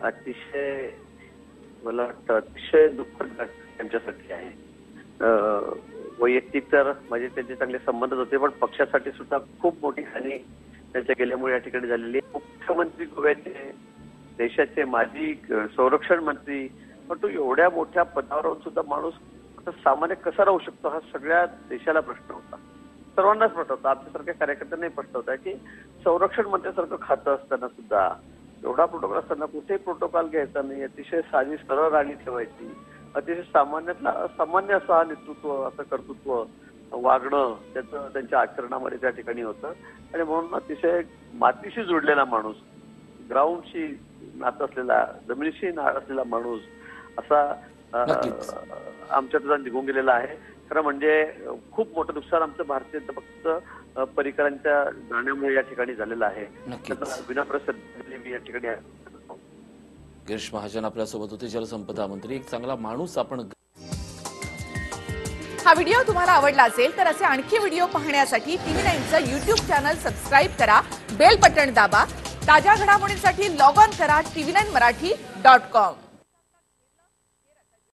अतिशय मला वाटतं अतिशय दुःखद त्यांच्यासाठी आहे. अं, वैयक्तिक तर म्हणजे त्यांचे चांगले संबंध होते पण पक्षासाठी सुद्धा खूप मोठी हानी त्यांच्या गेल्यामुळे या ठिकाणी झालेली आहे. मुख्यमंत्री गोव्याचे देशाचे माजी संरक्षण मंत्री. पण तो एवढ्या मोठ्या पदावर सुद्धा माणूस सामान्य कसा राहू शकतो? हा सगळ्या देशाला प्रश्न होता. सर्वांनाच प्रश्न होता. आमच्यासारख्या कार्यकर्त्यांनाही प्रश्न होता की संरक्षण मंत्र्यासारखं खातं असताना सुद्धा एवढा प्रोटोकॉल असताना कुठेही प्रोटोकॉल घ्यायचा नाही अतिशय साधी सरळ राणी ठेवायची. अतिशय सामान्यातला असामान्य असं हा नेतृत्व असं कर्तृत्व वागणं त्याचं त्यांच्या आचरणामध्ये त्या ठिकाणी होतं. आणि म्हणून अतिशय मातीशी जोडलेला माणूस ग्राउंडशी नातं असलेला जमिनीशी नाळ असलेला माणूस असा अ, नक्कीच. आमच्या तुझा निघून गेलेला आहे. खरं म्हणजे खूप मोठं नुकसान आमचं भारतीय जनता पक्ष अ, परिकरांच्या जाण्यामुळे या ठिकाणी झालेलं आहे. मी या ठिकाणी गिरीश महाजन आपल्यासोबत होते जलसंपदा मंत्री. एक चांगला माणूस आपण हा व्हिडिओ तुम्हाला आवडला असेल तर असे आणखी व्हिडिओ पाहण्यासाठी टीव्ही नाईनचं युट्यूब चॅनल सबस्क्राईब करा बेल बटण दाबा ताज्या घडामोडींसाठी लॉग ऑन करा TV nine Marathi dot com.